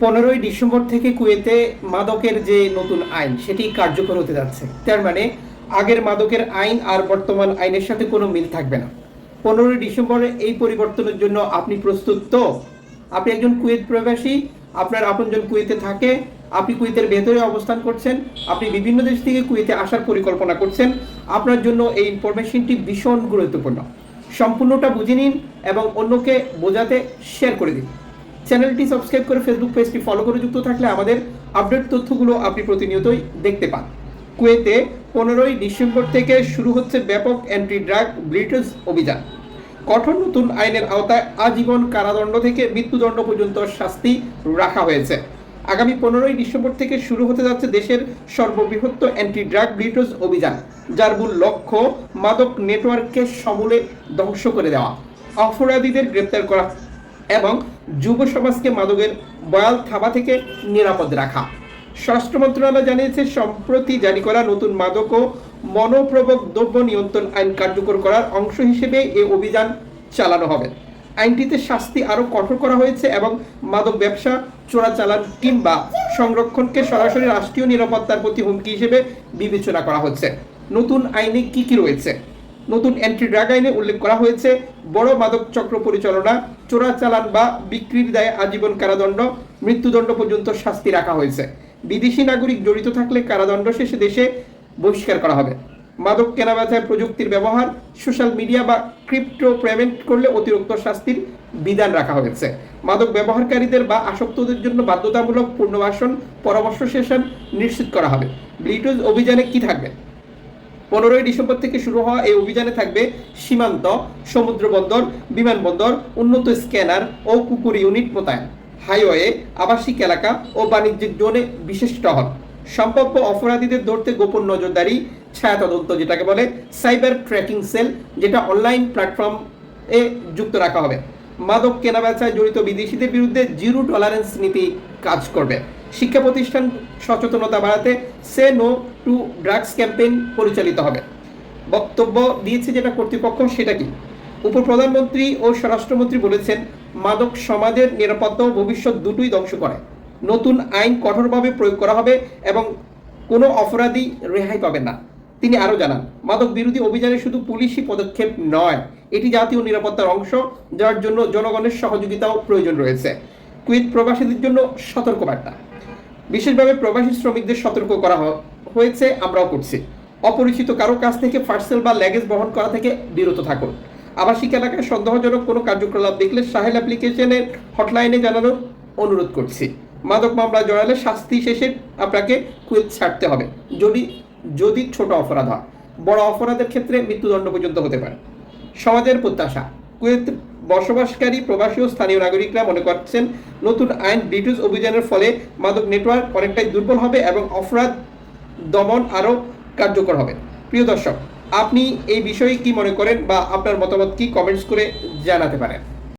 পনেরোই ডিসেম্বর থেকে কুয়েতে মাদকের যে নতুন আইন, সেটি কার্যকর হতে যাচ্ছে। তার মানে আগের মাদকের আইন আর বর্তমান আইনের সাথে কোনো মিল থাকবে না। পনেরোই ডিসেম্বরে এই পরিবর্তনের জন্য আপনি প্রস্তুত তো? আপনি একজন কুয়েত প্রবাসী, আপনার আপনজন কুয়েতে থাকে, আপনি কুয়েতের ভেতরে অবস্থান করছেন, আপনি বিভিন্ন দেশ থেকে কুয়েতে আসার পরিকল্পনা করছেন, আপনার জন্য এই ইনফরমেশনটি ভীষণ গুরুত্বপূর্ণ। সম্পূর্ণটা বুঝে নিন এবং অন্যকে বোঝাতে শেয়ার করে দিন। চ্যানেলটি সাবস্ক্রাইব করে ফেসবুক পেজটি ফলো করে যুক্ত থাকলে আমাদের আপডেট তথ্যগুলো আপনি প্রতিনিয়তই দেখতে পান। কুয়েতে পনেরোই ডিসেম্বর থেকে শুরু হচ্ছে ব্যাপক অ্যান্টি ড্রাগ ব্লিটার্স অভিযান। কঠোর নতুন আইনের আওতায় আজীবন কারাদণ্ড থেকে মৃত্যুদণ্ড পর্যন্ত শাস্তি রাখা হয়েছে। আগামী পনেরোই ডিসেম্বর থেকে শুরু হতে যাচ্ছে দেশের সর্ববৃহৎ অ্যান্টি ড্রাগ ব্লিটার্স অভিযান, যার মূল লক্ষ্য মাদক নেটওয়ার্ককে সমূলে ধ্বংস করে দেওয়া। অপরাধীদের গ্রেপ্তার করা এবং যুব সমাজকে মাদকের বয়াল থাবা থেকে নিরাপদ রাখা। স্বরাষ্ট্র মন্ত্রণালয় জানিয়েছে, সম্প্রতি জারি করা নতুন মাদক ও মনোপ্রবক দ্রব্য নিয়ন্ত্রণ আইন কার্যকর করার অংশ হিসেবে এই অভিযান চালানো হবে। আইনটিতে শাস্তি আরও কঠোর করা হয়েছে এবং মাদক ব্যবসা, চোরাচালান কিংবা সংরক্ষণকে সরাসরি রাষ্ট্রীয় নিরাপত্তার প্রতি হুমকি হিসেবে বিবেচনা করা হচ্ছে। নতুন আইনে কি কি রয়েছে? নতুন এন্ট্রি ড্রাগ আইনে উল্লেখ করা হয়েছে, বড় মাদক চক্র পরিচালনা চোরাচালান বা বিক্রির দায়ে আজীবন কারাদণ্ড, মৃত্যুদণ্ড পর্যন্ত শাস্তি রাখা হয়েছে। বিদেশি নাগরিক জড়িত থাকলে কারাদণ্ড শেষে দেশে বহিষ্কার করা হবে। মাদক কেনাবেচায় প্রযুক্তির ব্যবহার, সোশ্যাল মিডিয়া বা ক্রিপ্টো পেমেন্ট করলে অতিরিক্ত শাস্তির বিধান রাখা হয়েছে। মাদক ব্যবহারকারীদের বা আসক্তদের জন্য বাধ্যতামূলক পুনর্বাসন, পরামর্শ সেশন নিশ্চিত করা হবে। ব্লিটুজ অভিযানে কি থাকবে? পনেরোই ডিসেম্বর থেকে শুরু হওয়া এই অভিযানে থাকবে সীমান্ত, সমুদ্র বন্দর বিমানবন্দর উন্নত স্ক্যানার ও কুকুর ইউনিট মোতায়েন, হাইওয়ে, আবাসিক এলাকা ও বাণিজ্যিক জোনে বিশেষ টহল। সম্ভাব্য অপরাধীদের ধরতে গোপন নজরদারি ছায়া তদন্ত যেটাকে বলে সাইবার ট্র্যাকিং সেল, যেটা অনলাইন প্ল্যাটফর্ম এ যুক্ত রাখা হবে। মাদক কেনাবেচায় জড়িত বিদেশিদের বিরুদ্ধে জিরো টলারেন্স নীতি কাজ করবে। শিক্ষা প্রতিষ্ঠান সচেতনতা বাড়াতে say no to drugs campaign পরিচালিত হবে। বক্তব্য দিয়েছে যেটা কর্তৃপক্ষ, সেটা কি? উপপ্রধানমন্ত্রী ও স্বরাষ্ট্রমন্ত্রী বলেছেন, মাদক সমাজের নিরাপত্তা ও ভবিষ্যৎ দুটোই ধ্বংস করে। নতুন আইন কঠোরভাবে প্রয়োগ করা হবে এবং কোনো অপরাধী রেহাই পাবে না। তিনি আরও জানান, মাদক বিরোধী অভিযানে শুধু পুলিশি পদক্ষেপ নয়, এটি জাতীয় নিরাপত্তার অংশ, যার জন্য জনগণের সহযোগিতাও প্রয়োজন রয়েছে। কুইত প্রবাসীদের জন্য সতর্কবার্তা বিশেষভাবে প্রবাসী শ্রমিকদের সতর্ক করা হয়েছে, আমরাও করছি। অপরিচিত কারও কাছ থেকে পার্সেল বা ল্যাগেজ বহন করা থেকে বিরত থাকুন। আবাসিক এলাকায় সন্দেহজনক কোনো কার্যকলাপ দেখলে সাহেল অ্যাপ্লিকেশনের হটলাইনে জানানোর অনুরোধ করছি। মাদক মামলা জড়ালে শাস্তি শেষে আপনাকে কুয়েত ছাড়তে হবে। যদি যদি ছোট অপরাধ হয়, বড় অপরাধের ক্ষেত্রে মৃত্যুদণ্ড পর্যন্ত হতে পারে। সমাজের প্রত্যাশা কুয়েত বসবাসকারী প্রবাসী ও স্থানীয় নাগরিকরা মনে করছেন, নতুন আইন ব্রিটিশ অভিযানের ফলে মাদক নেটওয়ার্ক অনেকটাই দুর্বল হবে এবং অপরাধ দমন আরও কার্যকর হবে। প্রিয় দর্শক, আপনি এই বিষয়ে কি মনে করেন বা আপনার মতামত কি কমেন্টস করে জানাতে পারেন।